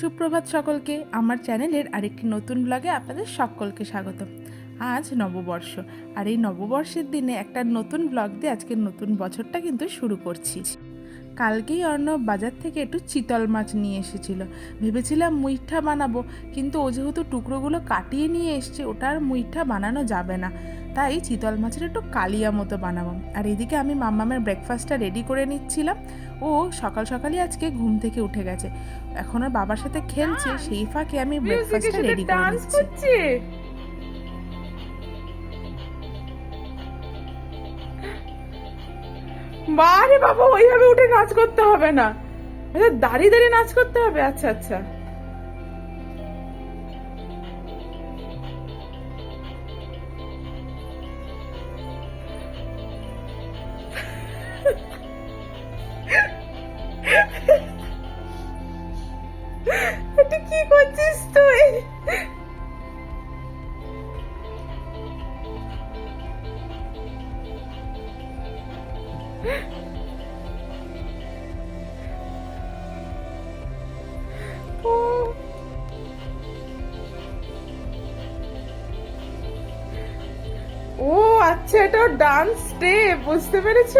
সুপ্রভাত সকলকে, আমার চ্যানেলের আরেকটি নতুন ব্লগে আপনাদের সকলকে স্বাগত আজ নববর্ষ, আর এই নববর্ষের দিনে একটা নতুন ব্লগ দিয়ে আজকের নতুন বছরটা কিন্তু শুরু করছি। কালকেই অর্ণব বাজার থেকে একটু চিতল মাছ নিয়ে এসেছিল। ভেবেছিলাম মুইঠা বানাবো, কিন্তু ও যেহেতু টুকরোগুলো কাটিয়ে নিয়ে এসছে, ওটা আর মুইঠা বানানো যাবে না। তাই চিতল মাছের একটু কালিয়া মতো বানাবো। আর এদিকে আমি মাম্মামের ব্রেকফাস্টটা রেডি করে নিচ্ছিলাম। ও সকাল সকালই আজকে ঘুম থেকে উঠে গেছে। এখন ওর বাবার সাথে খেলছে সেই ফাঁকে আমি ব্রেকফাস্টটা রেডি করে নিচ্ছি। বারে বাবা ওইভাবে উঠে নাচ করতে হবে না। আচ্ছা দাঁড়িয়ে দাঁড়িয়ে নাচ করতে হবে? আচ্ছা আচ্ছা। ও আচ্ছা এটা ডান্স স্টেপ বুঝতে পেরেছ?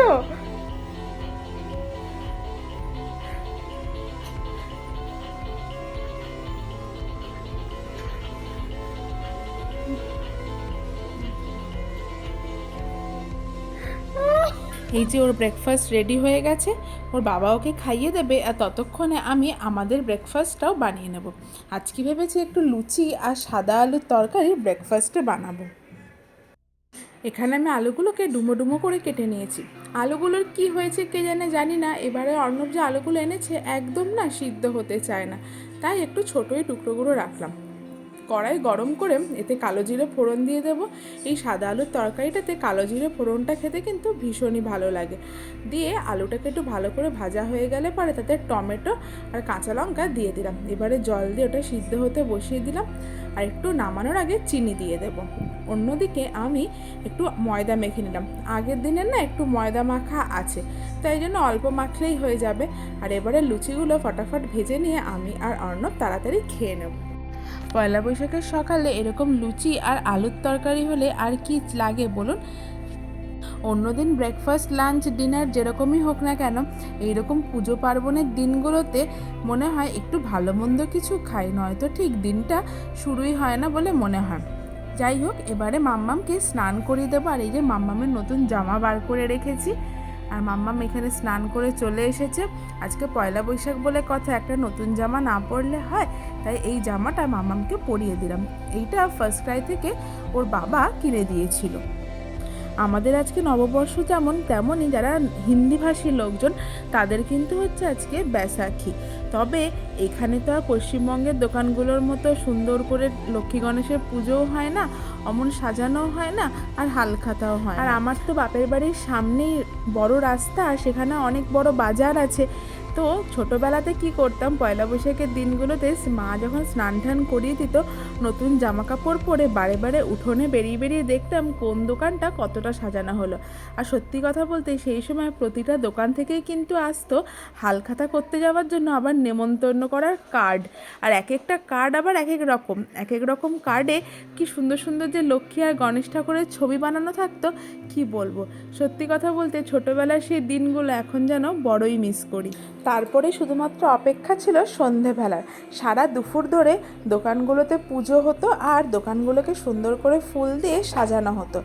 এই যে ওর ব্রেকফাস্ট রেডি হয়ে গেছে, ওর বাবা ওকে খাইয়ে দেবে আর ততক্ষণে আমি আমাদের ব্রেকফাস্টটাও বানিয়ে নেব। আজকে ভেবেছি একটু লুচি আর সাদা আলুর তরকারি ব্রেকফাস্টে বানাবো? এখানে আমি আলুগুলোকে ডুমো ডুমো করে কেটে নিয়েছি। আলুগুলোর কি হয়েছে কে জানে জানি না, এবারে অর্ণব যে আলুগুলো এনেছে একদম না সিদ্ধ হতে চায় না। তাই একটু ছোটোই টুকরোগুলো রাখলাম। কড়াই গরম করে এতে কালো জিরে ফোড়ন দিয়ে দেব। এই সাদা আলুর তরকারিটাতে কালো জিরে ফোড়নটা খেতে কিন্তু ভীষণই ভালো লাগে। দিয়ে আলুটাকে একটু ভালো করে ভাজা হয়ে গেলে পরে তাতে টমেটো আর কাঁচা লঙ্কা দিয়ে দিলাম। এবারে জল দিয়ে ওটা সিদ্ধ হতে বসিয়ে দিলাম। আর একটু নামানোর আগে চিনি দিয়ে দেব। অন্যদিকে আমি একটু ময়দা মেখে নিলাম। আগের দিনের না একটু ময়দা মাখা আছে, তাই জন্য অল্প মাখলেই হয়ে যাবে। আর এবারে লুচিগুলো ফটাফট ভেজে নিয়ে আমি আর অর্ণব তাড়াতাড়ি খেয়ে নেব। পয়লা বৈশাখের সকালে এরকম লুচি আর আলুর তরকারি হলে আর কি লাগে বলুন? অন্যদিন ব্রেকফাস্ট লাঞ্চ ডিনার যেরকমই হোক না কেন, এইরকম পুজো পার্বণের দিনগুলোতে মনে হয় একটু ভালো মন্দ কিছু খাই, নয়তো ঠিক দিনটা শুরুই হয় না বলে মনে হয়। যাই হোক, এবারে মাম্মামকে স্নান করিয়ে দেবো। আর এই যে মাম্মামের নতুন জামা বার করে রেখেছি। আর মাম্মাম এখানে স্নান করে চলে এসেছে। আজকে পয়লা বৈশাখ বলে কথা, একটা নতুন জামা না পরলে হয়। তাই এই জামাটা মাম্মামকে পরিয়ে দিলাম। এইটা ফার্স্ট ক্রাই থেকে ওর বাবা কিনে দিয়েছিল। আমাদের আজকে নববর্ষ যেমন তেমনই যারা হিন্দিভাষী লোকজন, তাদের কিন্তু হচ্ছে আজকে ব্যাসাখী তবে এখানে তো আর পশ্চিমবঙ্গের দোকানগুলোর মতো সুন্দর করে লক্ষ্মী গণেশের পুজোও হয় না, অমন সাজানোও হয় না, আর হালখাতাও হয় আর আমার তো বাপের বাড়ির সামনেই বড় রাস্তা আর সেখানে অনেক বড় বাজার আছে। তো ছোটোবেলাতে কি করতাম? পয়লা বৈশাখের দিনগুলোতে মা যখন স্নান টান করিয়ে দিত, নতুন জামা কাপড় পরে বারে বারে উঠোনে বেরিয়ে বেরিয়ে দেখতাম কোন দোকানটা কতটা সাজানো হলো। আর সত্যি কথা বলতে সেই সময় প্রতিটা দোকান থেকেই কিন্তু আসতো হালখাতা করতে যাওয়ার জন্য আবার নেমন্তন্ন করার কার্ড। আর এক একটা কার্ড আবার এক এক রকম। এক এক রকম কার্ডে কি সুন্দর সুন্দর যে লক্ষ্মী আর গণেশ ঠাকুরের ছবি বানানো থাকতো, কি বলব? সত্যি কথা বলতে ছোটোবেলার সেই দিনগুলো এখন যেন বড়ই মিস করি। তারপরে শুধুমাত্র অপেক্ষা ছিল সন্ধেবেলার। সারা দুপুর ধরে দোকানগুলোতে পুজো হতো আর দোকানগুলোকে সুন্দর করে ফুল দিয়ে সাজানো হতো।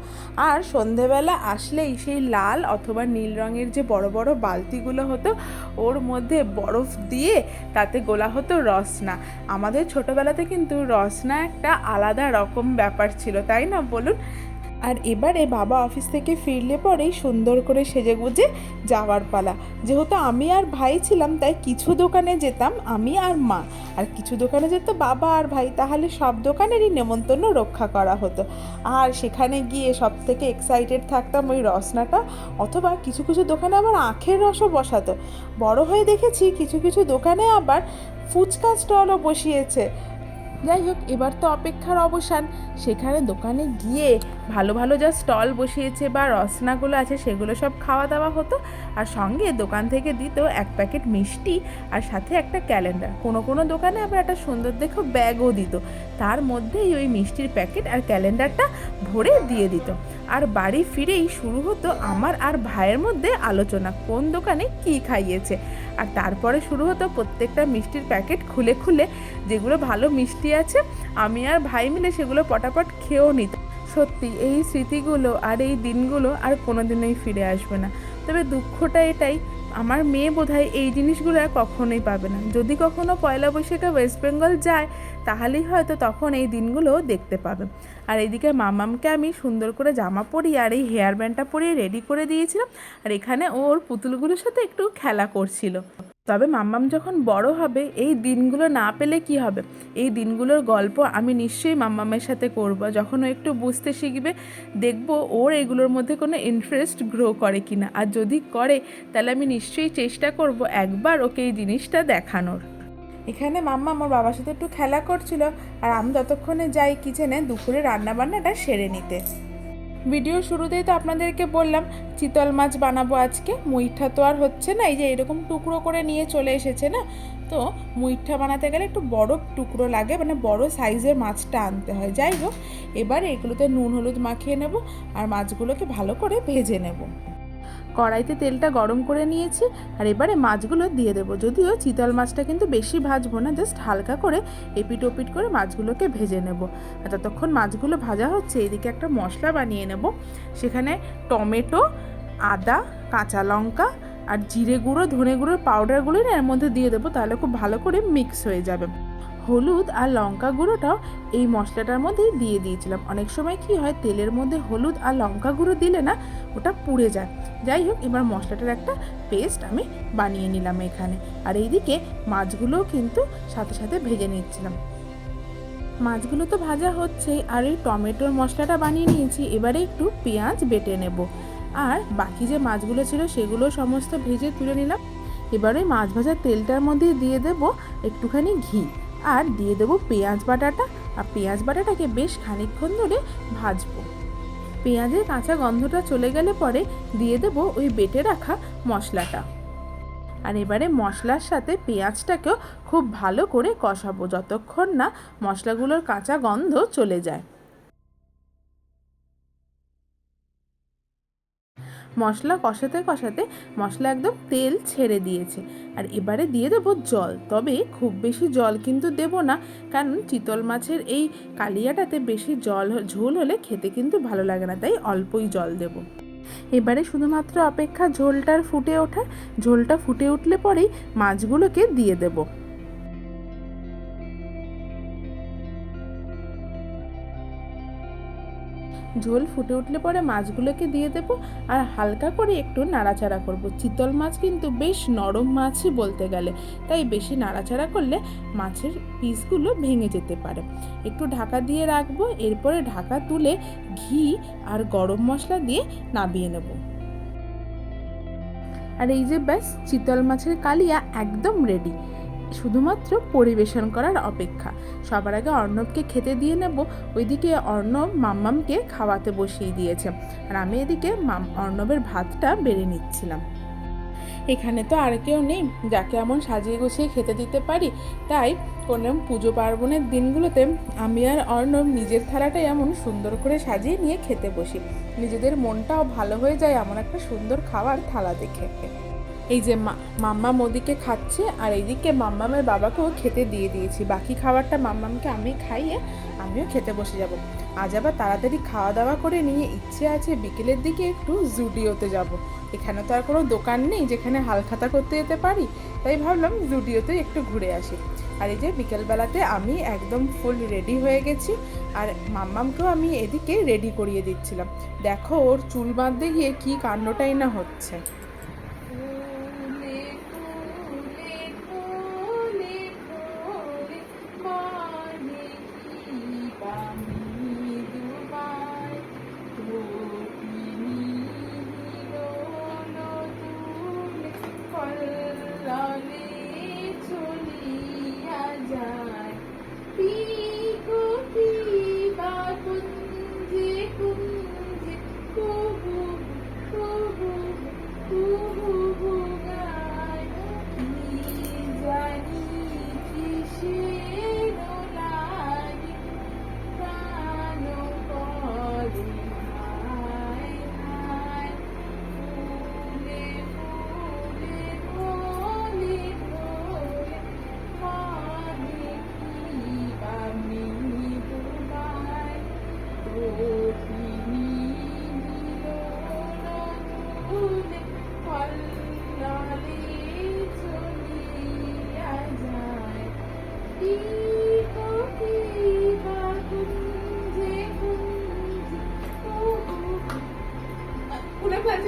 আর সন্ধেবেলা আসলেই সেই লাল অথবা নীল রঙের যে বড় বড় বালতিগুলো হতো, ওর মধ্যে বরফ দিয়ে তাতে গোলা হতো রসনা। আমাদের ছোটোবেলাতে কিন্তু রসনা একটা আলাদা রকম ব্যাপার ছিল, তাই না বলুন? আর এবারে বাবা অফিস থেকে ফিরলে পরেই সুন্দর করে সেজে গুজে যাওয়ার পালা। যেহেতু আমি আর ভাই ছিলাম, তাই কিছু দোকানে যেতাম, আমি আর মা। আর কিছু দোকানে যেত বাবা আর ভাই, তাহলে সব দোকানেরই নেমন্তন্ন রক্ষা করা হতো। আর সেখানে গিয়ে সব থেকে এক্সাইটেড থাকতাম ওই রসনাটা, অথবা কিছু কিছু দোকানে আবার আখের রসও বসাতো। বড় হয়ে দেখেছি কিছু কিছু দোকানে আবার ফুচকা স্টলও বসিয়েছে। যাই হোক, এবার তো অপেক্ষার অবসান। সেখানে দোকানে গিয়ে ভালো ভালো যা স্টল বসিয়েছে বা রসনাগুলো আছে, সেগুলো সব খাওয়া দাওয়া হতো। আর সঙ্গে দোকান থেকে দিত এক প্যাকেট মিষ্টি আর সাথে একটা ক্যালেন্ডার। কোনো কোনো দোকানে আবার একটা সুন্দর দেখো ব্যাগও দিত। তার মধ্যেই ওই মিষ্টির প্যাকেট আর ক্যালেন্ডারটা ভরে দিয়ে দিত। আর বাড়ি ফিরেই শুরু হতো আমার আর ভাইয়ের মধ্যে আলোচনা, কোন দোকানে কি খাইয়েছে। আর তারপরে শুরু হতো প্রত্যেকটা মিষ্টির প্যাকেট খুলে খুলে, যেগুলো ভালো মিষ্টি আছে, আমি আর ভাই মিলে সেগুলো পটাপট খেয়েও নিত সত্যি, এই স্মৃতিগুলো আর এই দিনগুলো আর কোনোদিনই ফিরে আসবে না। তবে দুঃখটা এটাই আমার মেয়ে বোধহয় এই জিনিসগুলো আর কখনোই পাবে না। যদি কখনও পয়লা বৈশাখে ওয়েস্ট বেঙ্গল যায়, তাহলেই হয়তো তখন এই দিনগুলো দেখতে পাবে। আর এইদিকে মামামকে আমি সুন্দর করে জামা পরি আর এই হেয়ার ব্যান্ডটা পরিয়ে রেডি করে দিয়েছিলাম। আর এখানে ওর পুতুলগুলোর সাথে একটু খেলা করছিল। তবে মাম্মাম যখন বড় হবে, এই দিনগুলো না পেলে কি হবে? এই দিনগুলোর গল্প আমি নিশ্চয়ই মাম্মামের সাথে করব। যখন ও একটু বুঝতে শিখবে, দেখব ওর এগুলোর মধ্যে কোনো ইন্টারেস্ট গ্রো করে কি না আর যদি করে, তাহলে আমি নিশ্চয়ই চেষ্টা করব একবার ওকে এই জিনিসটা দেখানোর। এখানে মাম্মা আমার বাবার সাথে একটু খেলা করছিল। আর আমি ততক্ষণে যাই কিচেনে দুপুরে রান্নাবান্নাটা সেরে নিতে। ভিডিও শুরুতেই তো আপনাদেরকে বললাম, চিতল মাছ বানাবো আজকে, মুইঠা তো আর হচ্ছে না, এই যে এরকম টুকরো করে নিয়ে চলে এসেছে না? তো মুইঠা বানাতে গেলে একটু বড় টুকরো লাগে মানে বড় সাইজের মাছটা আনতে হয়। যাই হোক, এবার এগুলোতে নুন, হলুদ মাখিয়ে নেব আর মাছগুলোকে ভালো করে ভেজে নেব। কড়াইতে তেলটা গরম করে নিয়েছি আর এবারে মাছগুলো দিয়ে দেবো। যদিও চিতল মাছটা কিন্তু বেশি ভাজবো না জাস্ট হালকা করে এপিট ওপিট করে মাছগুলোকে ভেজে নেব। আর ততক্ষণ মাছগুলো ভাজা হচ্ছে, এদিকে একটা মশলা বানিয়ে নেব। সেখানে টমেটো, আদা, কাঁচা লঙ্কা আর জিরে গুঁড়ো, ধনে গুঁড়োর পাউডারগুলো এর মধ্যে দিয়ে দেবো, তাহলে খুব ভালো করে মিক্স হয়ে যাবে। হলুদ আর লঙ্কা গুঁড়োটাও এই মশলাটার মধ্যেই দিয়ে দিয়েছিলাম। অনেক সময় কি হয়, তেলের মধ্যে হলুদ আর লঙ্কা গুঁড়ো দিলে না ওটা পুড়ে যায়। যাই হোক, এবার মশলাটার একটা পেস্ট আমি বানিয়ে নিলাম এখানে। আর এইদিকে মাছগুলোও কিন্তু সাথে সাথে ভেজে নিচ্ছিলাম। মাছগুলো তো ভাজা হচ্ছে, আর এই টমেটোর মশলাটা বানিয়ে নিয়েছি। এবারে একটু পেঁয়াজ বেটে নেব। আর বাকি যে মাছগুলো ছিল, সেগুলো সমস্ত ভেজে তুলে নিলাম। এবারে মাছ ভাজার তেলটার মধ্যে দিয়ে দেব একটুখানি ঘি। আর দিয়ে দেবো পেঁয়াজ বাটাটা। আর পেঁয়াজ বাটাটাকে বেশ খানিকক্ষণ ধরে ভাজবো। পেঁয়াজের কাঁচা গন্ধটা চলে গেলে পরে দিয়ে দেবো ওই বেটে রাখা মশলাটা। আর এবারে মশলার সাথে পেঁয়াজটাকেও খুব ভালো করে কষাবো, যতক্ষণ না মশলাগুলোর কাঁচা গন্ধ চলে যায়। মশলা কষাতে কষাতে মশলা একদম তেল ছেড়ে দিয়েছে। আর এবারে দিয়ে দেবো জল। তবে খুব বেশি জল কিন্তু দেব না। কারণ চিতল মাছের এই কালিয়াটাতে বেশি জল ঝোল হলে খেতে কিন্তু ভালো লাগে না। তাই অল্পই জল দেব। এবারে শুধুমাত্র অপেক্ষা ঝোলটার ফুটে ওঠা। ঝোলটা ফুটে উঠলে পরেই মাছগুলোকে দিয়ে দেবো। ঝোল ফুটে উঠলে পরে মাছগুলোকে দিয়ে দেবো আর হালকা করে একটু নাড়াচাড়া করব। চিতল মাছ কিন্তু বেশ নরম মাছই বলতে গেলে, তাই বেশি নাড়াচাড়া করলে মাছের পিসগুলো ভেঙে যেতে পারে। একটু ঢাকা দিয়ে রাখব, এরপরে ঢাকা তুলে ঘি আর গরম মশলা দিয়ে নামিয়ে নেব। আর এই যে ব্যাস, চিতল মাছের কালিয়া একদম রেডি শুধুমাত্র পরিবেশন করার অপেক্ষা। সবার আগে অর্ণবকে খেতে দিয়ে নেব, ওইদিকে অর্ণব মাম্মামকে খাওয়াতে বসিয়ে দিয়েছে। আর আমি এদিকে মাম, অর্ণবের ভাতটা বেড়ে নিচ্ছিলাম। এখানে তো আর কেউ নেই, যাকে এমন সাজিয়ে গুছিয়ে খেতে দিতে পারি, তাই কোনো পুজো পার্বণের দিনগুলোতে আমি আর অর্ণব নিজের থালাটাই এমন সুন্দর করে সাজিয়ে নিয়ে খেতে বসি। নিজেদের মনটাও ভালো হয়ে যায় এমন একটা সুন্দর খাবার থালা দেখে। এই যে মাম্মা মোদিকে খাচ্ছে আর এইদিকে মাম্মামের বাবাকেও খেতে দিয়ে দিয়েছি। বাকি খাবারটা মাম্মামকে আমি খাইয়ে আমিও খেতে বসে যাব। আজ আবার তাড়াতাড়ি খাওয়া দাওয়া করে নিয়ে ইচ্ছে আছে বিকেলের দিকে একটু জুডিওতে যাব। এখানে তো আর কোনো দোকান নেই যেখানে হালখাতা করতে যেতে পারি। তাই ভাবলাম জুডিওতে একটু ঘুরে আসি। আর এই যে বিকেলবেলাতে আমি একদম ফুল রেডি হয়ে গেছি আর মাম্মামকেও আমি এদিকে রেডি করিয়ে দিচ্ছিলাম। দেখো ওর চুল বাঁধতে গিয়ে কী কাণ্ডটাই না হচ্ছে।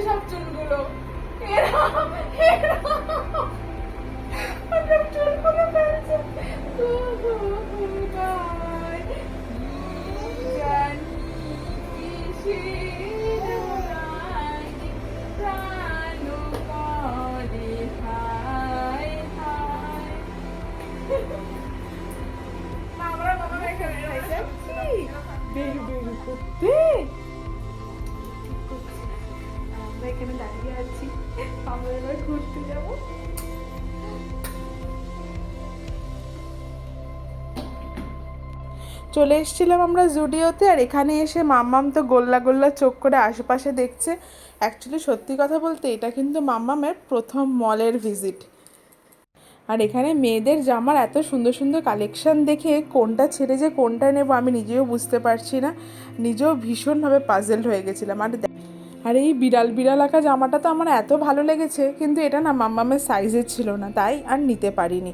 সব এরম, এরম। ওসব চুলগুলো ফেলছে। তোমায় জানি কিসের এখানে দাঁড়িয়ে আছি। আমরা এবার ঘুরতে যাব। চলে এসেছিলাম আমরা জুডিওতে, আর এখানে এসে মাম্মাম তো গোল্লা গোল্লা চোখ করে আশেপাশে দেখছে। অ্যাকচুয়ালি সত্যি কথা বলতে এটা কিন্তু মাম্মামের প্রথম মলের ভিজিট আর এখানে মেয়েদের জামার এত সুন্দর সুন্দর কালেকশন দেখে কোনটা ছেড়ে যে কোনটা নেব আমি নিজেও বুঝতে পারছি না। নিজেও ভীষণভাবে পাজেলড হয়ে গেছিলাম। আর আর, এই বিড়াল বিড়াল আঁকা জামাটা তো আমার এত ভালো লেগেছে, কিন্তু এটা না মাম্মামের সাইজের ছিল না, তাই আর নিতে পারিনি।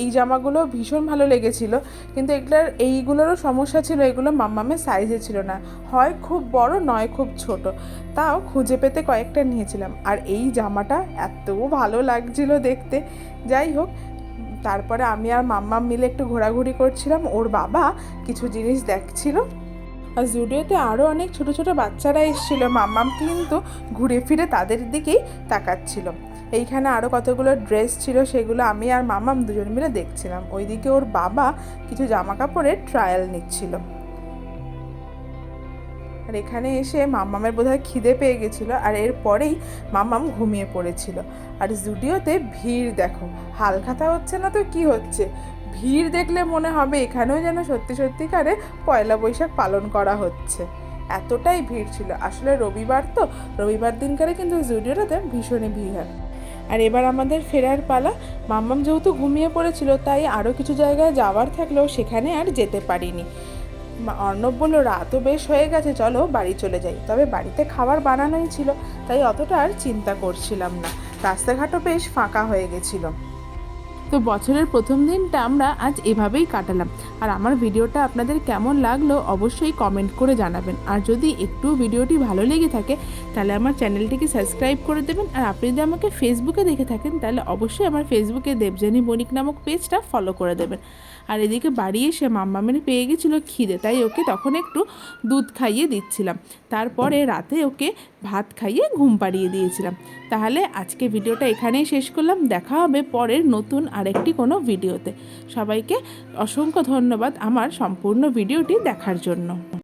এই জামাগুলো ভীষণ ভালো লেগেছিল, কিন্তু এগুলোর, এইগুলোরও সমস্যা ছিল, এগুলো মাম্মামের সাইজে ছিল না। হয় খুব বড়, নয় খুব ছোট। তাও খুঁজে পেতে কয়েকটা নিয়েছিলাম, আর এই জামাটা এত ভালো লাগছিল দেখতে। যাই হোক, তারপরে আমি আর মাম্মাম মিলে একটু ঘোরাঘুরি করছিলাম, ওর বাবা কিছু জিনিস দেখছিল আর জুডিওতে আরও অনেক ছোট ছোট বাচ্চারা এসেছিল। মাম্মাম কিন্তু ঘুরে ফিরে তাদের দিকেই তাকাচ্ছিল। এইখানে আরও কতগুলো ড্রেস ছিল সেগুলো আমি আর মামাম দুজন মিলে দেখছিলাম। ওইদিকে ওর বাবা কিছু জামা কাপড়ের ট্রায়াল নিচ্ছিল। আর এখানে এসে মাম্মামের বোধহয় খিদে পেয়ে গেছিল আর এরপরেই মাম্মাম ঘুমিয়ে পড়েছিল। আর জুডিওতে ভিড় দেখো। হালখাতা হচ্ছে না তো কি হচ্ছে? ভিড় দেখলে মনে হবে এখানেও যেন সত্যি সত্যিকারে পয়লা বৈশাখ পালন করা হচ্ছে। এতটাই ভিড় ছিল। আসলে রবিবার তো, রবিবার দিনকারে কিন্তু জুডিওটাতে ভীষণই ভিড় হয়। আর এবার আমাদের ফেরার পালা। মাম্মাম যেহেতু ঘুমিয়ে পড়েছিল, তাই আরও কিছু জায়গায় যাওয়ার থাকলেও সেখানে আর যেতে পারিনি। অর্ণব বলল, রাতও বেশ হয়ে গেছে, চলো বাড়ি চলে যাই। তবে বাড়িতে খাবার বানানোই ছিল, তাই অতটা আর চিন্তা করছিলাম না। রাস্তাঘাটও বেশ ফাঁকা হয়ে গেছিল। তো বছরের প্রথম দিনটা আমরা আজ এভাবেই কাটালাম। আর আমার ভিডিওটা আপনাদের কেমন লাগল অবশ্যই কমেন্ট করে জানাবেন। আর যদি একটু ভিডিওটি ভালো লেগে থাকে, তাহলে আমার চ্যানেলটিকে সাবস্ক্রাইব করে দেবেন। আর আপনি যদি আমাকে ফেসবুকে দেখে থাকেন, তাহলে অবশ্যই আমার ফেসবুকে দেবজানী বণিক নামক পেজটা ফলো করে দেবেন। আর এদিকে বাড়ি এসে মাম্মামের পেয়ে গেছিল খিদে, তাই ওকে তখন একটু দুধ খাইয়ে দিচ্ছিলাম। তারপরে রাতে ওকে ভাত খাইয়ে ঘুম পাড়িয়ে দিয়েছিলাম। তাহলে আজকে ভিডিওটা এখানেই শেষ করলাম। দেখা হবে পরের নতুন আরেকটি কোনো ভিডিওতে। সবাইকে অসংখ্য ধন্যবাদ আমার সম্পূর্ণ ভিডিওটি দেখার জন্য।